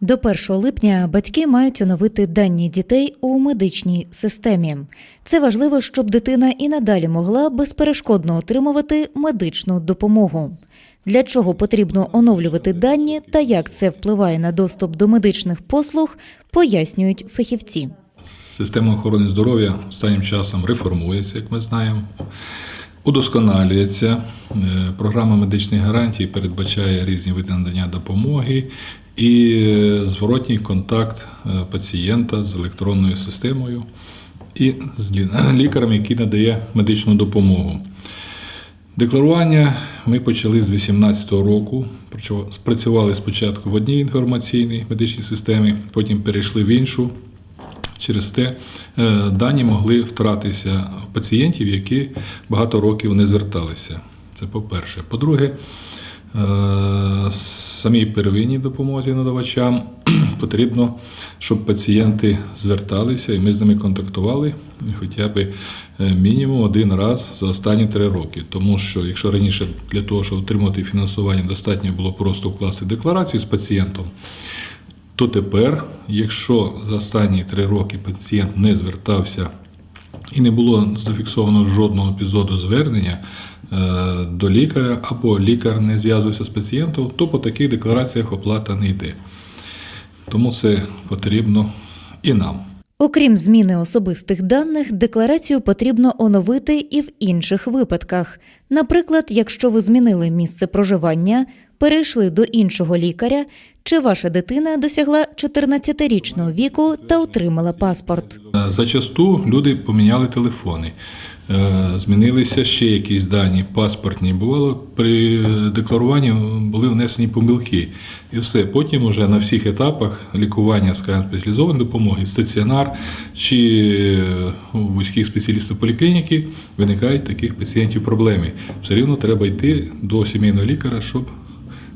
До 1 липня батьки мають оновити дані дітей у медичній системі. Це важливо, щоб дитина і надалі могла безперешкодно отримувати медичну допомогу. Для чого потрібно оновлювати дані та як це впливає на доступ до медичних послуг, пояснюють фахівці. Система охорони здоров'я останнім часом реформується, як ми знаємо, удосконалюється. Е, Програма медичних гарантій передбачає різні види надання допомоги і е, зворотній контакт е, пацієнта з електронною системою і з лі- лікарем, який надає медичну допомогу. Декларування ми почали з 2018 року. Спрацювали спочатку в одній інформаційній медичній системі, потім перейшли в іншу. Через те е, дані могли втратитися пацієнтів, які багато років не зверталися. Це по-перше. По-друге, е, самій первинній допомозі надавачам потрібно, щоб пацієнти зверталися, і ми з ними контактували хоча б е, мінімум один раз за останні три роки. Тому що якщо раніше для того, щоб отримати фінансування, достатньо було просто вкласти декларацію з пацієнтом, то тепер, якщо за останні три роки пацієнт не звертався і не було зафіксовано жодного епізоду звернення е, до лікаря, або лікар не зв'язувався з пацієнтом, то по таких деклараціях оплата не йде. Тому це потрібно і нам. Окрім зміни особистих даних, декларацію потрібно оновити і в інших випадках. Наприклад, якщо ви змінили місце проживання, перейшли до іншого лікаря, чи ваша дитина досягла 14-річного віку та отримала паспорт. Е, Зачасту люди поміняли телефони, змінилися ще якісь дані, паспортні. Бувало, при декларуванні були внесені помилки. І все. Потім уже на всіх етапах лікування, скажімо, спеціалізованої допомоги, стаціонар чи е, у вузьких спеціалістів поліклініки виникають таких пацієнтів проблеми. Все рівно треба йти до сімейного лікаря, щоб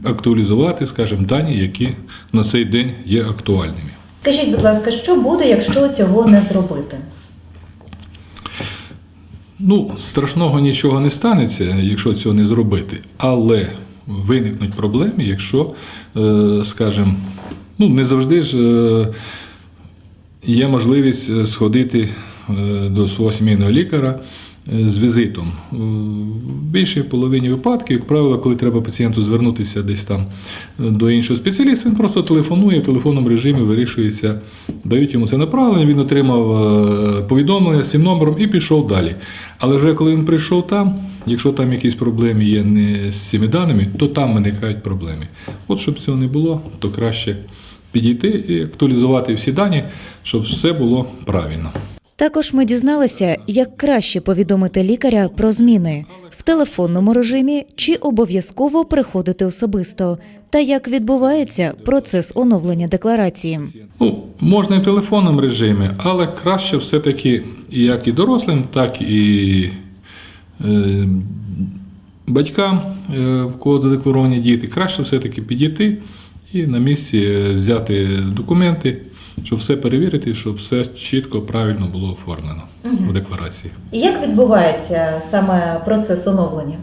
актуалізувати, скажімо, дані, які на цей день є актуальними. Скажіть, будь ласка, що буде, якщо цього не зробити? Ну, страшного нічого не станеться, якщо цього не зробити. Але виникнуть проблеми, якщо, е, скажімо, ну, не завжди ж е, є можливість е, сходити до свого сімейного лікаря з візитом. Е, В більшій половині випадків, як правило, коли треба пацієнту звернутися десь там е, до іншого спеціаліста, він просто телефонує в телефонному режимі, вирішується, дають йому це направлення, він отримав е, повідомлення з цим номером і пішов далі. Але вже коли він прийшов там, якщо там якісь проблеми є не з цими даними, то там виникають проблеми. От щоб цього не було, то краще підійти і актуалізувати всі дані, щоб все було правильно. Також ми дізналися, як краще повідомити лікаря про зміни в телефонному режимі чи обов'язково приходити особисто, та як відбувається процес оновлення декларації. Ну, можна і в телефонному режимі, але краще все-таки як і дорослим, так і е, батькам, е, в кого задекларовані діти, краще все-таки підійти і на місці е, взяти документи, щоб все перевірити, щоб все чітко, правильно було оформлено в декларації. І як відбувається саме процес оновлення?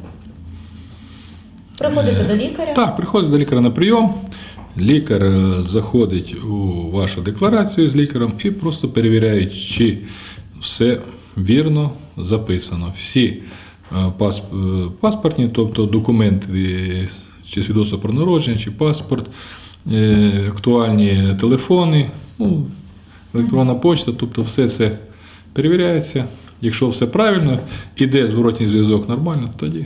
Приходите до лікаря? Так, приходить до лікаря на прийом. Лікар е, заходить у вашу декларацію з лікарем і просто перевіряє, чи все вірно записано. Всі е, е, паспортні, тобто документи, чи свідоцтво про народження, чи паспорт, актуальні телефони, ну, електронна почта, тобто все це перевіряється. Якщо все правильно, іде зворотній зв'язок нормально, тоді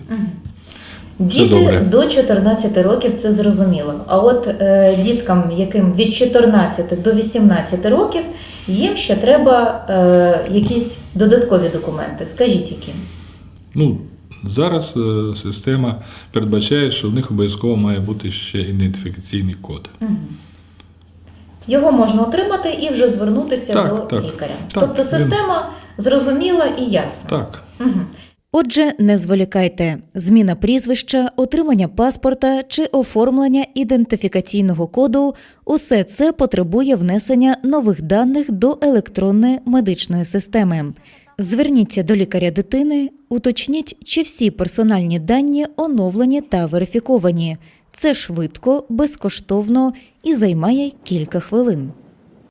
Діти добре. до 14 років це зрозуміло. А от е, діткам, яким від 14 до 18 років, їм ще треба е, якісь додаткові документи. Скажіть, які? Ну, зараз е, система передбачає, що в них обов'язково має бути ще ідентифікаційний код. Його можна отримати і вже звернутися Так, до так. лікаря. Так, тобто він- система зрозуміла і ясна. Так. Мгм. Отже, не зволікайте. Зміна прізвища, отримання паспорта чи оформлення ідентифікаційного коду усе це потребує внесення нових даних до електронної медичної системи. Зверніться до лікаря дитини, уточніть, чи всі персональні дані оновлені та верифіковані. Це швидко, безкоштовно і займає кілька хвилин.